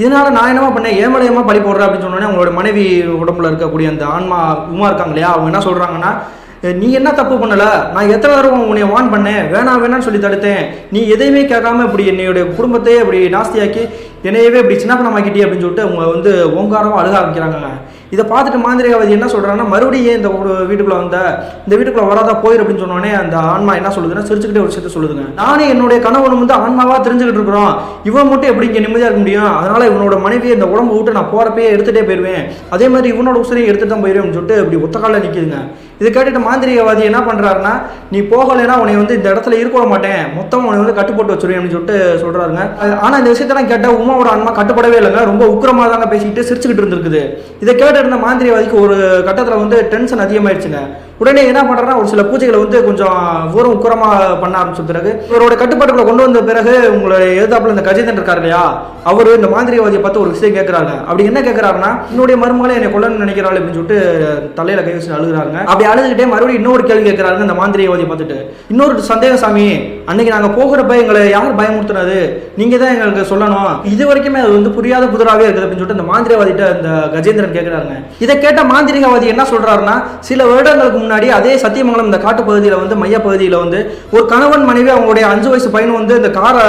இதனால நான் என்னமா பண்ணேன்? ஏமலையமா பழி போடுறேன் அப்படின்னு சொன்னோடனே அவங்களோட மனைவி உடம்புல இருக்கக்கூடிய அந்த ஆன்மா உமா இருக்காங்க இல்லையா அவங்க என்ன சொல்றாங்கன்னா நீ என்ன தப்பு பண்ணல? நான் எத்தனை தடவை உன்னை வான் பண்ணேன்? வேணாம் வேணாம்னு சொல்லி தடுத்தேன். நீ எதையுமே கேட்காம இப்படி என்னுடைய குடும்பத்தையே இப்படி நாஸ்தியாக்கி என்னையவே இப்படி சின்ன பண்ணமாக்கிட்டே அப்படின்னு சொல்லிட்டு அவங்க வந்து ஓங்காரமா அழுக ஆரம்பிக்கிறாங்க இதை பார்த்துட்டு மாந்திரிகவாதி என்ன சொல்கிறான்னா மறுபடியும் ஏன் இந்த ஒரு வந்த? இந்த வீட்டுக்குள்ளே வராதா போயிரு அப்படின்னு சொன்னோடனே அந்த ஆன்மா என்ன சொல்லுதுன்னா சிரிச்சுக்கிட்டே ஒரு விஷயத்த சொல்லுதுங்க. நானே என்னுடைய கணவன் வந்து ஆன்மாவாக தெரிஞ்சுக்கிட்டு இருக்கிறோம். இவன் மட்டும் எப்படி இங்கே நிம்மதியாக இருக்க முடியும்? அதனால் இவனோட மனைவியை இந்த உடம்பு விட்டு நான் போகிறப்பே எடுத்துகிட்டே போயிருவேன். அதே மாதிரி இவனோட உசிரையும் எடுத்துகிட்டு தான் போயிருவேன் சொல்லிட்டு இப்படி ஒத்த காலில் இதை கேட்டுட்டு மாந்திரிகவாதி என்ன பண்ணுறாருன்னா நீ போகலைன்னா உன்னை வந்து இந்த இடத்துல இருக்க மாட்டேன். மொத்தம் உன்னை வந்து கட்டுப்பட்டு வச்சிருவேன் அப்படின்னு சொல்லிட்டு சொல்கிறாருங்க ஆனால் இந்த விஷயத்தெல்லாம் கேட்டால் உமாவோட அன்மா கட்டுப்படவே இல்லைங்க. ரொம்ப உக்கிரமா தாங்க பேசிக்கிட்டு சிரிச்சுக்கிட்டு இருந்திருக்குது. இதை கேட்டு இருந்த மாந்திரிகவாதிக்கு ஒரு கட்டத்தில் வந்து டென்ஷன் அதிகமாயிடுச்சுங்க. உடனே என்ன பண்றாருன்னா ஒரு சில பூஜைகளை வந்து கொஞ்சம் ஊரம் உக்கரமாக பண்ண ஆரம்பிச்ச பிறகு இவரோட கட்டுப்பாட்டுக்குள்ள கொண்டு வந்த பிறகு உங்களை எதிர்த்தாப்புல இந்த கஜேந்திரன் இருக்கார் இல்லையா அவர் இந்த மாந்திரிகவாதியை பார்த்து ஒரு விஷயம் கேட்குறாங்க அப்படி என்ன கேட்கறாருன்னா என்னுடைய மருமகளை என்னை கொல்லணும்னு நினைக்கிறாள் அப்படின்னு சொல்லிட்டு தலையில கை வச்சு அழுகுறாங்க அப்படி அழுதுகிட்டே மறுபடியும் இன்னொரு கேள்வி கேட்குறாங்க இந்த மாந்திரியவாதி பார்த்துட்டு இன்னொரு சந்தேகம் சாமி அன்னைக்கு நாங்கள் போகிறப்ப எங்களை யார் பயமுறுத்துனது? நீங்கள் தான் எங்களுக்கு சொல்லணும். இது வரைக்குமே அது வந்து புரியாத புதிராவே இருக்குது அப்படின்னு சொல்லிட்டு அந்த மாந்திரிகவாதிட்ட இந்த கஜேந்திரன் கேட்குறாங்க இதை கேட்ட மாந்திரிகவாதி என்ன சொல்கிறாருன்னா சில வருடங்களுக்கு முன்னாடி அதே சத்தியமங்கலம் இந்த காட்டு பகுதியில் வந்து மையப்பகுதியில் வந்து ஒரு கணவன் மனைவி அவங்களுடைய அஞ்சு வயசு பையன் வந்து இந்த காரை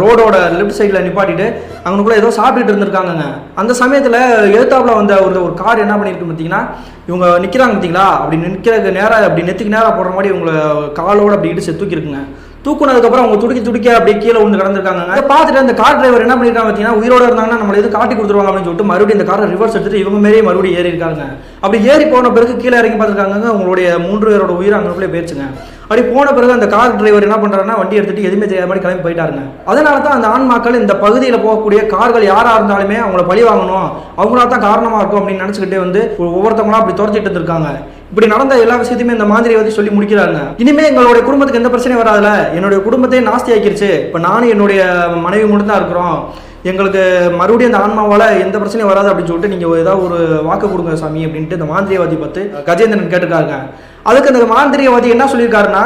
ரோடோட லெஃப்ட் சைடில் நிப்பாட்டிட்டு அவனுக்குள்ளே ஏதோ சாப்பிட்டுட்டு இருந்திருக்காங்கங்க. அந்த சமயத்தில் எழுத்தாப்பில் வந்த ஒரு ஒரு கார் என்ன பண்ணியிருக்கு பார்த்தீங்கன்னா இவங்க நிற்கிறாங்க பார்த்தீங்களா அப்படி நிற்கிறதுக்கு நேராக அப்படி நெத்துக்கு நேராக போடுற மாதிரி இவங்களை காலோடு அப்படி இடிச்சு தூக்கிருக்குங்க. தூக்குனதுக்கப்புறம் அவங்க துடிக்க துடிக்க அப்படியே கீழே விழுந்து கிடந்திருக்காங்க அதை பார்த்துட்டு அந்த கார் டிரைவர் என்ன பண்ணிருக்காங்க பார்த்தீங்கன்னா உயிரோட இருந்தாங்கன்னா நம்மளை எது காட்டி கொடுத்துருவாங்க அப்படின்னு சொல்லிட்டு மறுபடியும் இந்த காரை ரிவர்ஸ் எடுத்துட்டு இவங்க மாரியே மறுபடியும் ஏறி இருக்காங்க அப்படி ஏறி போன பிறகு கீழே இறங்கி பார்த்துருக்காங்க உங்களுடைய மூன்று பேரோட உயிர் அங்கே போயிடுச்சுங்க. அப்படி போன பிறகு அந்த கார் டிரைவர் என்ன பண்றாருன்னா வண்டி எடுத்துட்டு எதுவுமே தெரியாத மாதிரி கிளம்பி போயிட்டாருங்க. அதனால தான் அந்த ஆன்மாக்கள் இந்த பகுதியில் போகக்கூடிய கார்கள் யாராக இருந்தாலுமே அவங்கள பழி வாங்கணும். அவங்களா தான் காரணமாக இருக்கும் அப்படின்னு நினச்சிக்கிட்டே வந்து ஒவ்வொருத்தவங்களா அப்படி துரத்திட்டு இருந்திருக்காங்க. இப்படி நடந்த எல்லா விஷயத்தையுமே இந்த மாதிரி வந்து சொல்லி முடிக்கிறாங்க இனிமே எங்களுடைய குடும்பத்துக்கு எந்த பிரச்சனையும் வராதுல என்னுடைய குடும்பத்தையே நாஸ்தி ஆக்கிருச்சு. இப்போ நானும் என்னுடைய மனைவி மட்டும் தான் இருக்கிறோம். எங்களுக்கு மறுபடியும் அந்த ஆன்மாவால் எந்த பிரச்சனையும் வராது அப்படின்னு சொல்லிட்டு நீங்கள் ஏதாவது ஒரு வாக்கு கொடுங்க சாமி அப்படின்ட்டு இந்த மாந்திரியவாதி பார்த்து கஜேந்திரன் கேட்டுருக்காருங்க. அதுக்கு அந்த மாந்திரியவாதி என்ன சொல்லியிருக்காருன்னா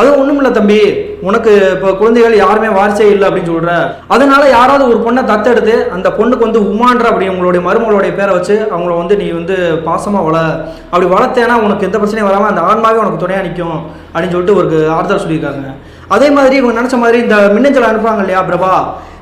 அது ஒன்றும் இல்லை தம்பி. உனக்கு இப்போ குழந்தைகள் யாருமே வாரிசே இல்லை அப்படின்னு சொல்கிற அதனால யாராவது ஒரு பொண்ணை தத்தெடுத்து அந்த பொண்ணுக்கு வந்து உமான்ற அப்படி உங்களுடைய மருமகளுடைய பேரை வச்சு அவங்கள வந்து நீ வந்து பாசமாக வள. அப்படி வளர்த்தேன்னா உனக்கு எந்த பிரச்சனையும் வராமல் அந்த ஆன்மாவே உனக்கு துணையாக நிற்கும் அப்படின்னு சொல்லிட்டு ஒரு ஆறுதல் சொல்லியிருக்காங்க. அதே மாதிரி இவங்க நினச்ச மாதிரி இந்த மின்னஞ்சல் அனுப்புவாங்க இல்லையா பிரபா?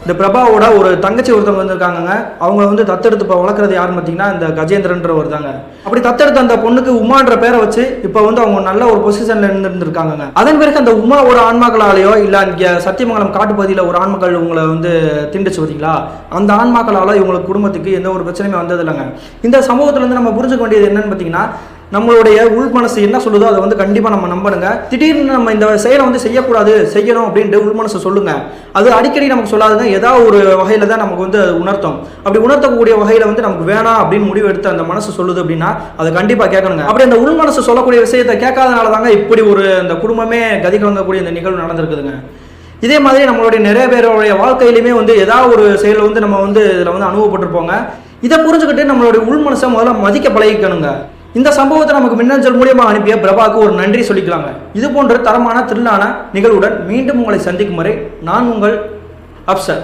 இந்த பிரபாவோட ஒரு தங்கச்சி ஒருத்தவங்க வந்திருக்காங்க அவங்க வந்து தத்தெடுத்து இப்போ வளர்க்குறது யாருன்னு பார்த்தீங்கன்னா இந்த கஜேந்திரன்ற ஒருத்தாங்க. அப்படி தத்தெடுத்த அந்த பொண்ணுக்கு உமான்ற பேரை வச்சு இப்போ வந்து அவங்க நல்ல ஒரு பொசிஷன்ல இருந்திருந்திருக்காங்க அதன் பிறகு அந்த உமா ஒரு ஆன்மாக்களாலேயோ இல்லை இங்கே சத்தியமங்கலம் காட்டுப்பகுதியில் ஒரு ஆன்மக்கள் உங்களை வந்து திண்டுச்சு பார்த்தீங்களா அந்த ஆன்மாக்களால் இவங்களுக்கு குடும்பத்துக்கு எந்த ஒரு பிரச்சனையுமே வந்தது இல்லைங்க இந்த சமூகத்துல இருந்து நம்ம புரிஞ்சுக்க வேண்டியது என்னன்னு பார்த்தீங்கன்னா நம்மளுடைய உள் மனசு என்ன சொல்லுதோ அதை வந்து கண்டிப்பாக நம்ம நம்பணுங்க திடீர்னு நம்ம இந்த செயலை வந்து செய்யக்கூடாது செய்யணும் அப்படின்ட்டு உள் மனசு சொல்லுங்க. அது அடிக்கடி நமக்கு சொல்லாதுங்க ஏதாவது ஒரு வகையில் தான் நமக்கு வந்து அது உணர்த்தும். அப்படி உணர்த்தக்கூடிய வகையில் வந்து நமக்கு வேணாம் அப்படின்னு முடிவு எடுத்து அந்த மனசு சொல்லுது அப்படின்னா அதை கண்டிப்பாக கேட்கணுங்க. அப்படி அந்த உள் மனசு சொல்லக்கூடிய விஷயத்தை கேட்காதனால தாங்க இப்படி ஒரு இந்த குடும்பமே கதி கலங்கக்கூடிய இந்த நிகழ்வு நடந்திருக்குதுங்க. இதே மாதிரி நம்மளுடைய நிறைய பேருடைய வாழ்க்கையிலுமே வந்து ஏதாவது ஒரு செயல் வந்து நம்ம வந்து இதில் வந்து அனுபவப்பட்டிருப்போங்க. இதை புரிஞ்சுக்கிட்டு நம்மளுடைய உள் மனசை முதல்ல மதிக்க பழகிக்கணுங்க. இந்த சம்பவத்தை நமக்கு மின்னஞ்சல் மூலியமாக அனுப்பிய பிரபாவுக்கு ஒரு நன்றி சொல்லிக்கலாங்க. இது போன்ற தரமான தில்லான நிகழ்வுடன் மீண்டும் உங்களை சந்திக்கும் வரை நான் உங்கள் அப்சர்.